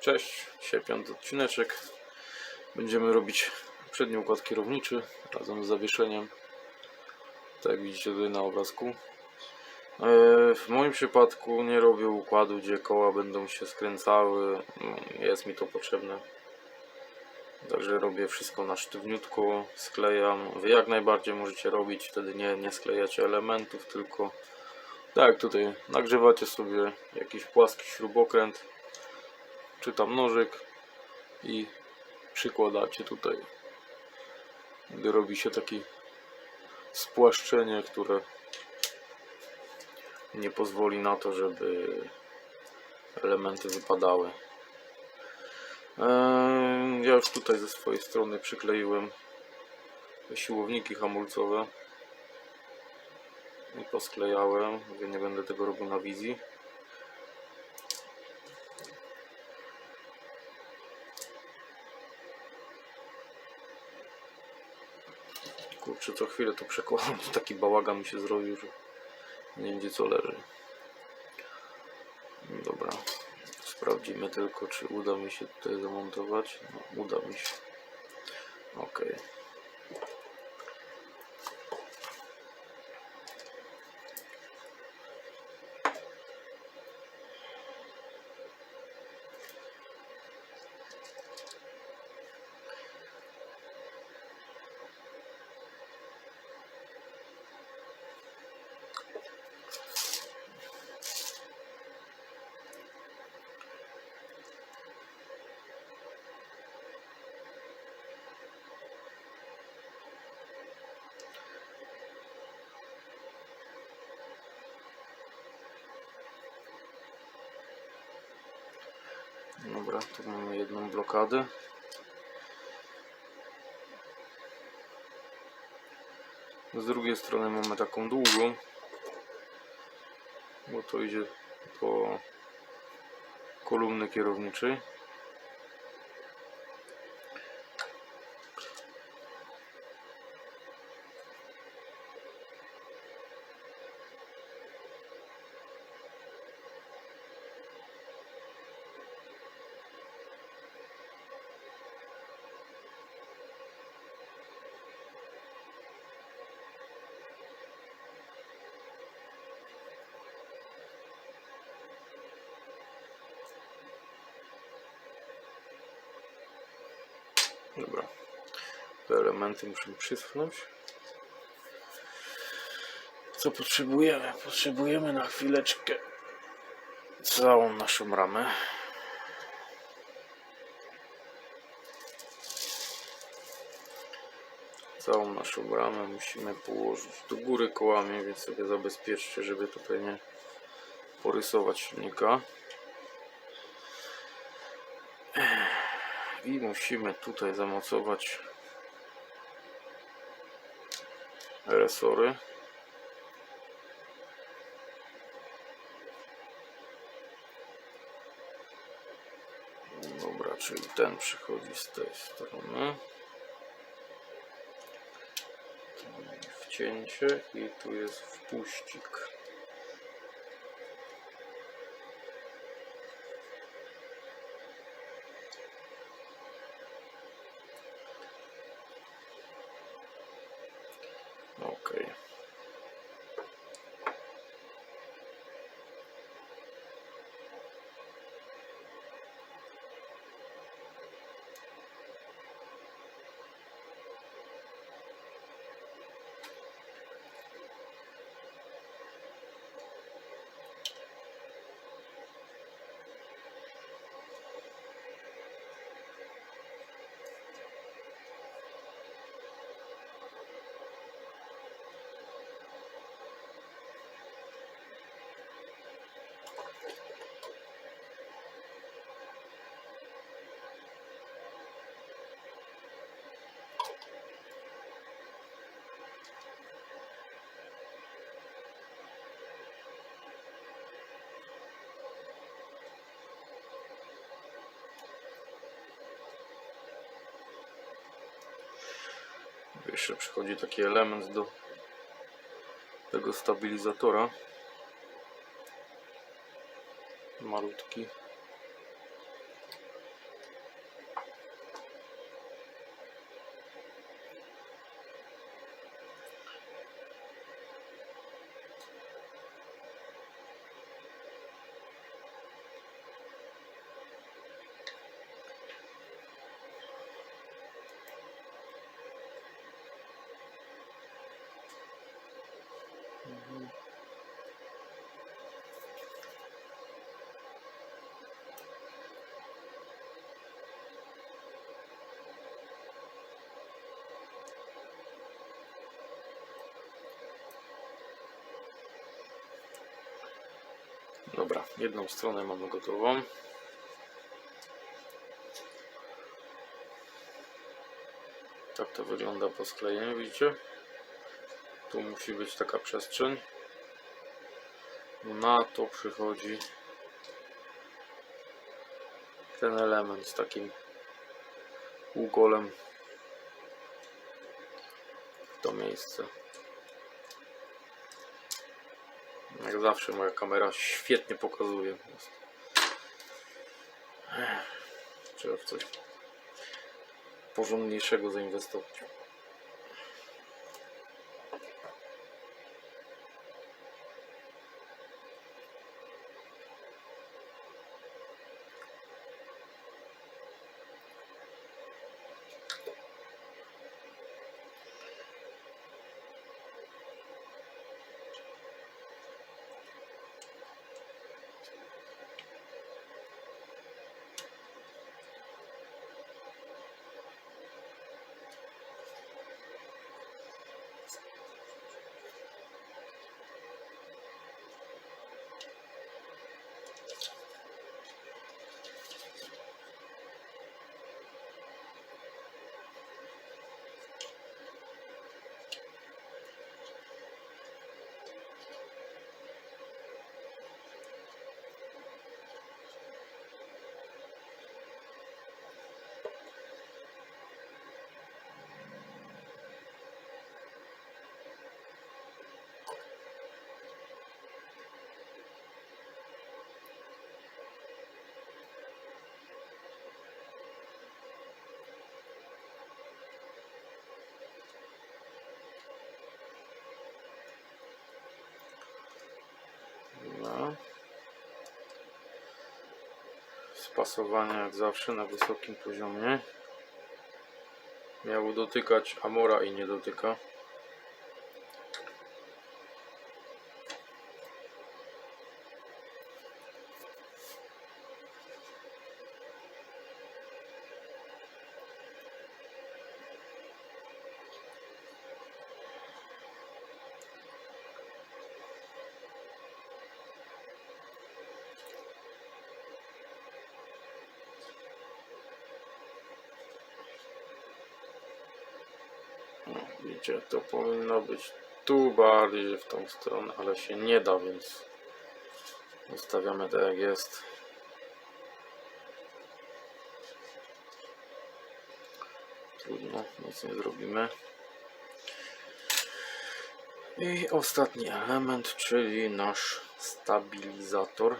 Cześć, dzisiaj piąty odcineczek. Będziemy robić przedni układ kierowniczy razem z zawieszeniem. Tak jak widzicie tutaj na obrazku. E, W moim przypadku nie robię układu, gdzie koła będą się skręcały. Mm, Jest mi to potrzebne. Także robię wszystko na sztywniutko, sklejam. Wy jak najbardziej możecie robić, wtedy nie, nie sklejacie elementów, tylko tak tutaj nagrzewacie sobie jakiś płaski śrubokręt czy tam nożyk i przykładacie tutaj gdy robi się takie spłaszczenie, które nie pozwoli na to, żeby elementy wypadały. Eee, Ja już tutaj ze swojej strony przykleiłem siłowniki hamulcowe i posklejałem. Nie będę tego robił na wizji. Co chwilę to przekładam, to taki bałagan mi się zrobił, że nie wiem gdzie co leży. Dobra, sprawdzimy tylko, czy uda mi się tutaj zamontować. No, uda mi się. Ok. Dobra, tu mamy jedną blokadę. Z drugiej strony mamy taką długą, bo to idzie po kolumny kierowniczej. Dobra, te elementy muszę przyschnąć. Co potrzebujemy? Potrzebujemy na chwileczkę całą naszą ramę. Całą naszą ramę musimy położyć do góry kołami, więc sobie zabezpieczcie, żeby tutaj nie porysować silnika. I musimy tutaj zamocować resory. Dobra, czyli ten przychodzi z tej strony. Wcięcie i tu jest wpuścik. Okej. Jeszcze przychodzi taki element do tego stabilizatora. Malutki. Dobra, jedną stronę mamy gotową. Tak to wygląda po sklejeniu, widzicie? Tu musi być taka przestrzeń. Na to przychodzi ten element z takim półgolem w to miejsce. Jak zawsze moja kamera świetnie pokazuje. Trzeba w coś porządniejszego zainwestować. Spasowanie jak zawsze na wysokim poziomie. Miało dotykać Amora i nie dotyka. Widzicie, to powinno być tu bardziej w tą stronę, ale się nie da, więc zostawiamy tak jak jest. Trudno, nic nie zrobimy. I ostatni element, czyli nasz stabilizator.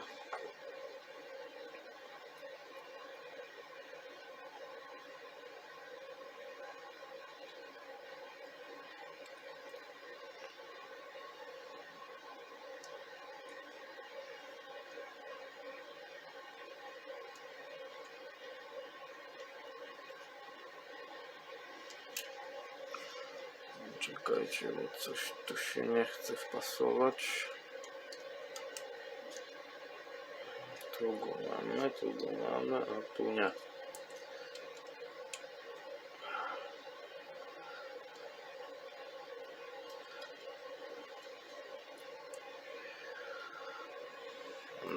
Czekajcie, bo coś tu się nie chce wpasować. Tu go mamy, tu go mamy, a tu nie.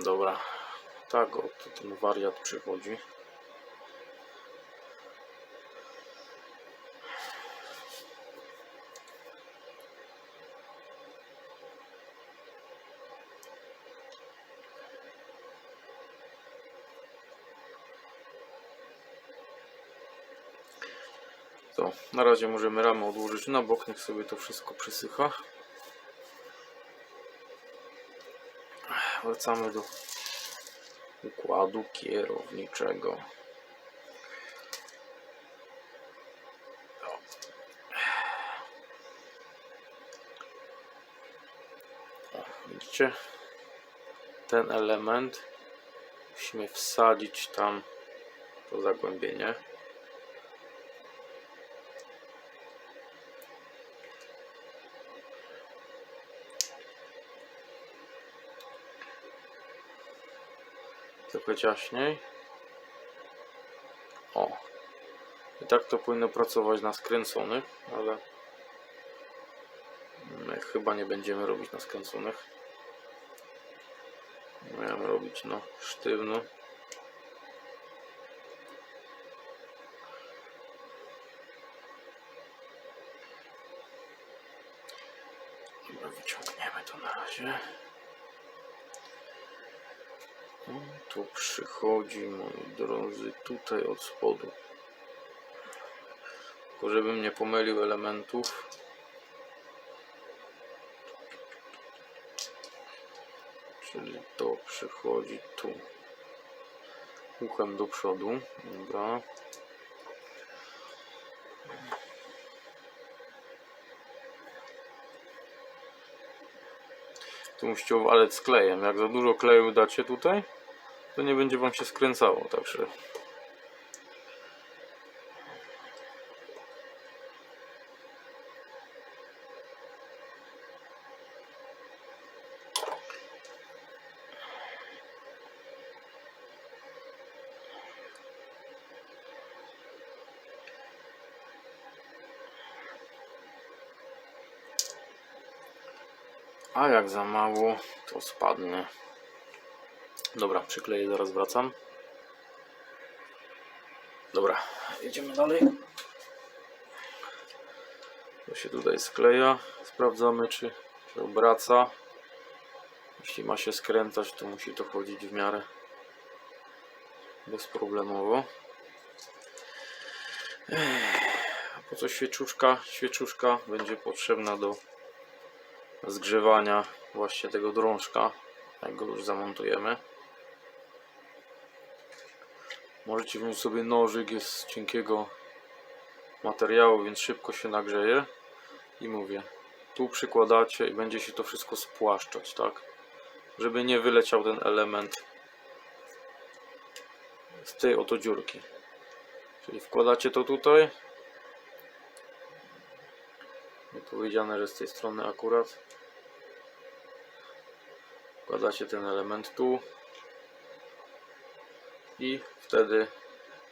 Dobra, tak oto ten wariat przychodzi. To na razie możemy ramę odłożyć na bok, niech sobie to wszystko przysycha. Wracamy do układu kierowniczego. Widzicie? Ten element musimy wsadzić tam to zagłębienie. Trochę ciaśniej. O. I tak to powinno pracować na skręconych, ale my chyba nie będziemy robić na skręconych. Miałem robić na sztywno. Dobra, wyciągniemy to na razie. O, Tu przychodzi, moi drodzy, tutaj od spodu. Tylko żebym nie pomylił elementów. Czyli to przychodzi tu. Uchem do przodu. Dobra. Tu musicie owalec klejem. Jak za dużo kleju dacie tutaj, to nie będzie wam się skręcało. Także A jak za mało, to spadnie. Dobra, przykleję, zaraz wracam. Dobra, jedziemy dalej. To się tutaj skleja. Sprawdzamy, czy się obraca. Jeśli ma się skręcać, to musi to chodzić w miarę bezproblemowo. A po co świeczuszka? Świeczuszka będzie potrzebna do zgrzewania właśnie tego drążka, jak go już zamontujemy. Możecie wziąć sobie nożyk, jest z cienkiego materiału, więc szybko się nagrzeje. I mówię, tu przykładacie i będzie się to wszystko spłaszczać, tak? Żeby nie wyleciał ten element z tej oto dziurki. Czyli wkładacie to tutaj. Nie powiedziane, że z tej strony akurat. Wkładacie ten element tu. I wtedy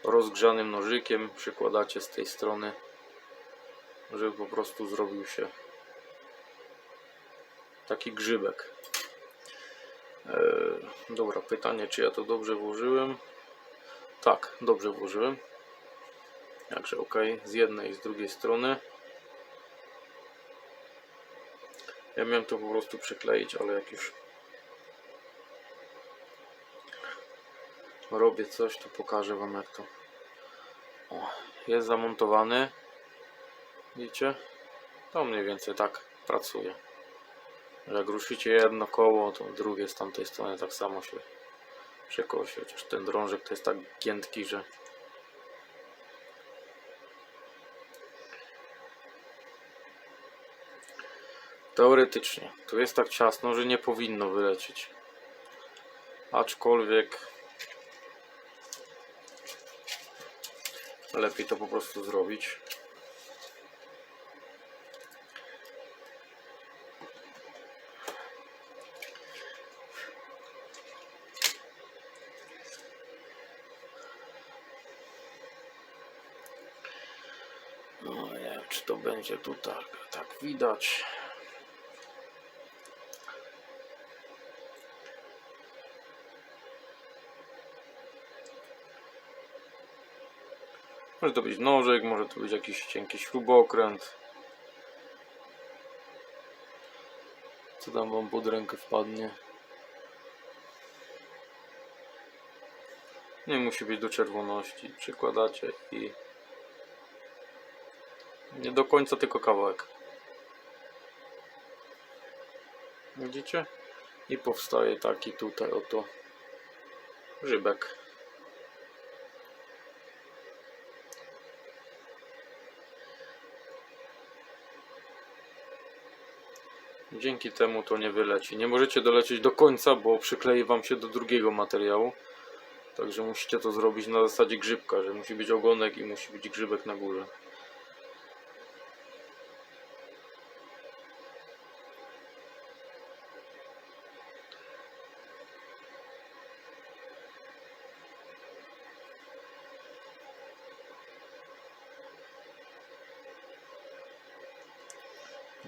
rozgrzanym nożykiem przykładacie z tej strony, żeby po prostu zrobił się taki grzybek. Eee, dobra, pytanie, czy ja to dobrze włożyłem? Tak, dobrze włożyłem. Także ok, z jednej i z drugiej strony. Ja miałem to po prostu przykleić, ale jak już robię coś, to pokażę Wam jak to o, jest zamontowany. Widzicie? To mniej więcej tak pracuje. Jak ruszycie jedno koło, to drugie z tamtej strony tak samo się przekosi. Chociaż ten drążek to jest tak giętki, że teoretycznie tu jest tak ciasno, że nie powinno wylecieć. Aczkolwiek lepiej to po prostu zrobić. No nie wiem, czy to będzie tu tak, tak widać. Może to być nożek, może to być jakiś cienki śrubokręt. Co tam wam pod rękę wpadnie? Nie musi być do czerwoności. Przykładacie i nie do końca tylko kawałek. Widzicie? I powstaje taki tutaj oto grzybek. Dzięki temu to nie wyleci. Nie możecie dolecieć do końca, bo przyklei wam się do drugiego materiału. Także musicie to zrobić na zasadzie grzybka, że musi być ogonek i musi być grzybek na górze.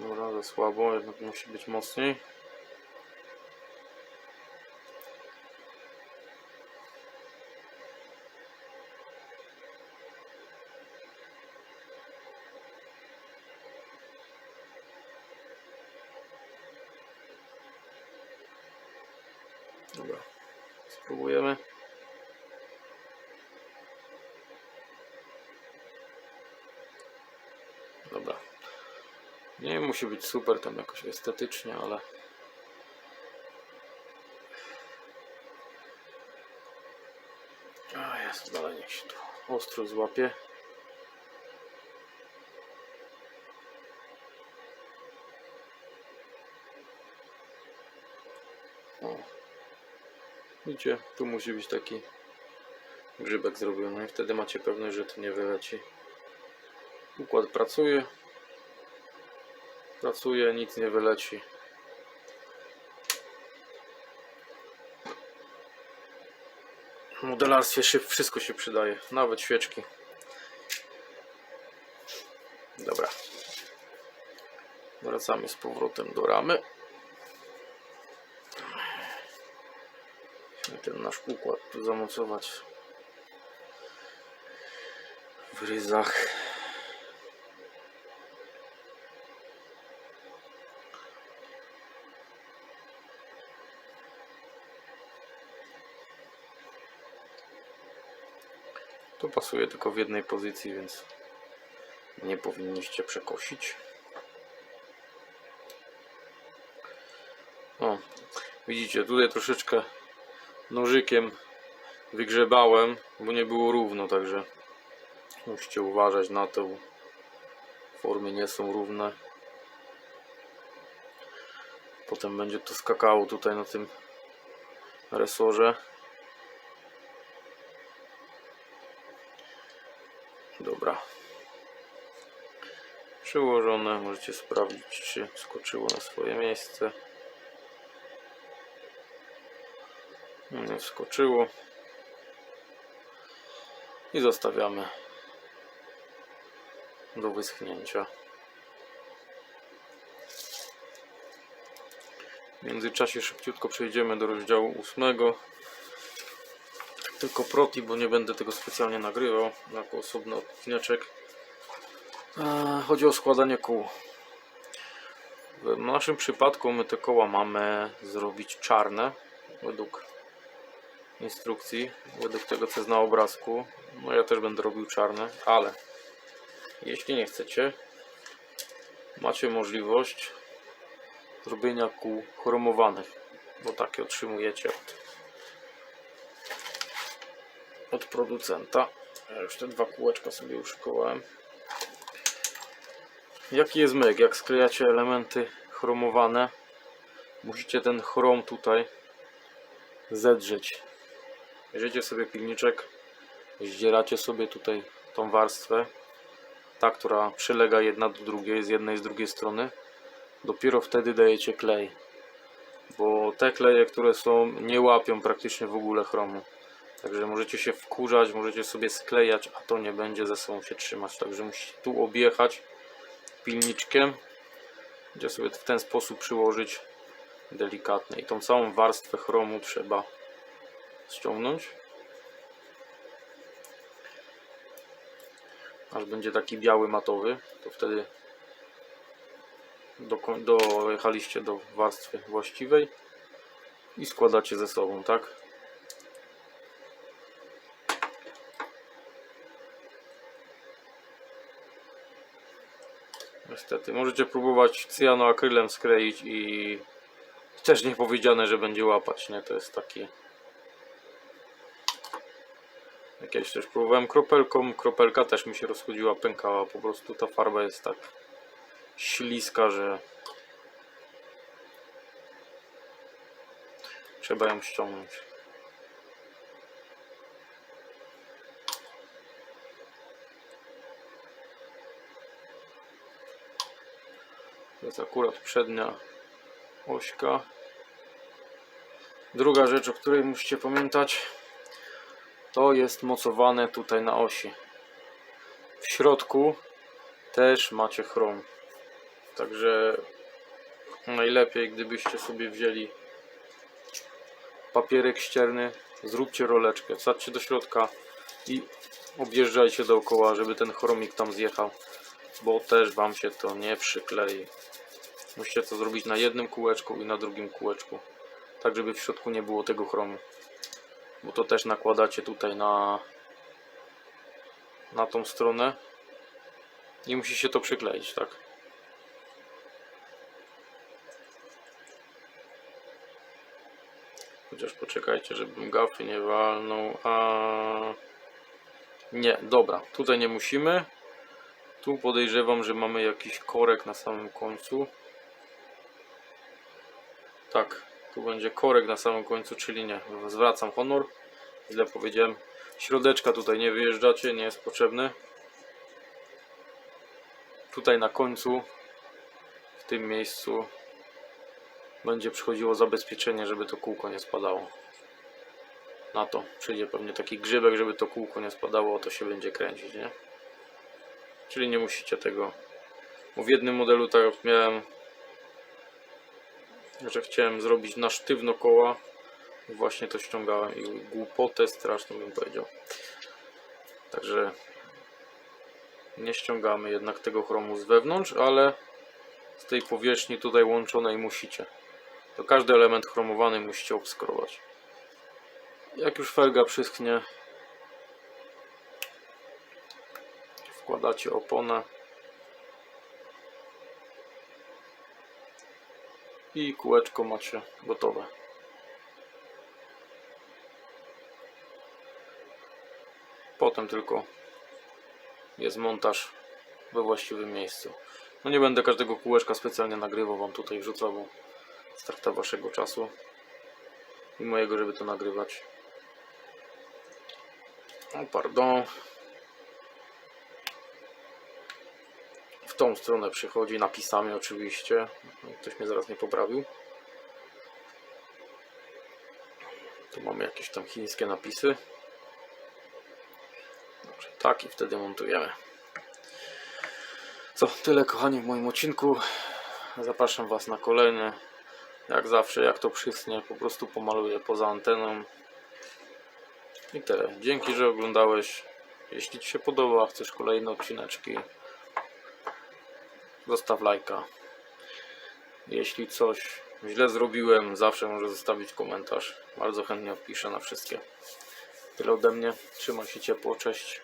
Dobra, za słabo, jednak musi być mocniej. Dobra, spróbujemy. Dobra. Nie musi być super tam jakoś estetycznie, ale A jest niech się tu ostro złapie. O. Widzicie, tu musi być taki grzybek zrobiony i wtedy macie pewność, że to nie wyleci. Układ pracuje. Pracuje, nic nie wyleci. W modelarstwie się wszystko się przydaje, nawet świeczki. Dobra. Wracamy z powrotem do ramy. Musimy ten nasz układ tu zamocować w ryzach. Pasuje tylko w jednej pozycji, więc nie powinniście przekosić. O, widzicie, tutaj troszeczkę nożykiem wygrzebałem, bo nie było równo, także musicie uważać na to. Formy nie są równe. Potem będzie to skakało tutaj na tym resorze. Dobra. Przyłożone. Możecie sprawdzić, czy skoczyło na swoje miejsce. Nie wskoczyło. I zostawiamy do wyschnięcia. W międzyczasie szybciutko przejdziemy do rozdziału ósmego. Tylko proti, bo nie będę tego specjalnie nagrywał jako osobny odcineczek. Eee, Chodzi o składanie kół. W naszym przypadku my te koła mamy zrobić czarne według instrukcji, według tego co jest na obrazku. No ja też będę robił czarne, ale jeśli nie chcecie, macie możliwość zrobienia kół chromowanych, bo takie otrzymujecie od od producenta. Ja już te dwa kółeczka sobie uszykowałem. Jaki jest myk? Jak sklejacie elementy chromowane, musicie ten chrom tutaj zedrzeć. Bierzecie sobie pilniczek, zdzieracie sobie tutaj tą warstwę, ta, która przylega jedna do drugiej, z jednej z drugiej strony. Dopiero wtedy dajecie klej, bo te kleje, które są, nie łapią praktycznie w ogóle chromu. Także możecie się wkurzać, możecie sobie sklejać, a to nie będzie ze sobą się trzymać. Także musicie tu objechać pilniczkiem, gdzie sobie w ten sposób przyłożyć delikatnie. I tą całą warstwę chromu trzeba ściągnąć. Aż będzie taki biały matowy, to wtedy dojechaliście do warstwy właściwej i składacie ze sobą, tak? Niestety, możecie próbować cyjanoakrylem skleić i też nie powiedziane, że będzie łapać, nie? To jest taki... Jakieś też próbowałem kropelką, kropelka też mi się rozchodziła, pękała, po prostu ta farba jest tak śliska, że trzeba ją ściągnąć. To jest akurat przednia ośka. Druga rzecz, o której musicie pamiętać, to jest mocowane tutaj na osi. W środku też macie chrom. Także najlepiej gdybyście sobie wzięli papierek ścierny, zróbcie roleczkę, wsadźcie do środka i objeżdżajcie dookoła, żeby ten chromik tam zjechał, bo też Wam się to nie przyklei. Musicie to zrobić na jednym kółeczku i na drugim kółeczku, tak żeby w środku nie było tego chromu, bo to też nakładacie tutaj na, na tą stronę i musi się to przykleić, tak? Chociaż poczekajcie, żebym gafy nie walnął. A... Nie, dobra, tutaj nie musimy. Tu podejrzewam, że mamy jakiś korek na samym końcu. Tak, tu będzie korek na samym końcu, czyli nie. Zwracam honor. Źle powiedziałem. Środeczka tutaj nie wyjeżdżacie, nie jest potrzebny. Tutaj na końcu, w tym miejscu, będzie przychodziło zabezpieczenie, żeby to kółko nie spadało. Na to przyjdzie pewnie taki grzybek, żeby to kółko nie spadało, to się będzie kręcić, nie? Czyli nie musicie tego. Bo w jednym modelu tak miałem, że chciałem zrobić na sztywno koła. Właśnie to ściągałem i głupotę straszną bym powiedział. Także nie ściągamy jednak tego chromu z wewnątrz, ale z tej powierzchni tutaj łączonej musicie. To każdy element chromowany musicie obskrować. Jak już felga przyschnie, wkładacie oponę i kółeczko macie gotowe. Potem tylko jest montaż we właściwym miejscu. No nie będę każdego kółeczka specjalnie nagrywał, wam tutaj wrzucał, bo strata waszego czasu i mojego, żeby to nagrywać. O, pardon. W tą stronę przychodzi, napisami oczywiście. Ktoś mnie zaraz nie poprawił. Tu mamy jakieś tam chińskie napisy. Dobrze, tak i wtedy montujemy. Co, tyle kochani w moim odcinku. Zapraszam Was na kolejny. Jak zawsze, jak to przyschnie, po prostu pomaluję poza anteną. I tyle. Dzięki, że oglądałeś. Jeśli Ci się podoba, chcesz kolejne odcineczki, zostaw lajka. Jeśli coś źle zrobiłem, zawsze możesz zostawić komentarz. Bardzo chętnie odpiszę na wszystkie. Tyle ode mnie. Trzymaj się ciepło. Cześć.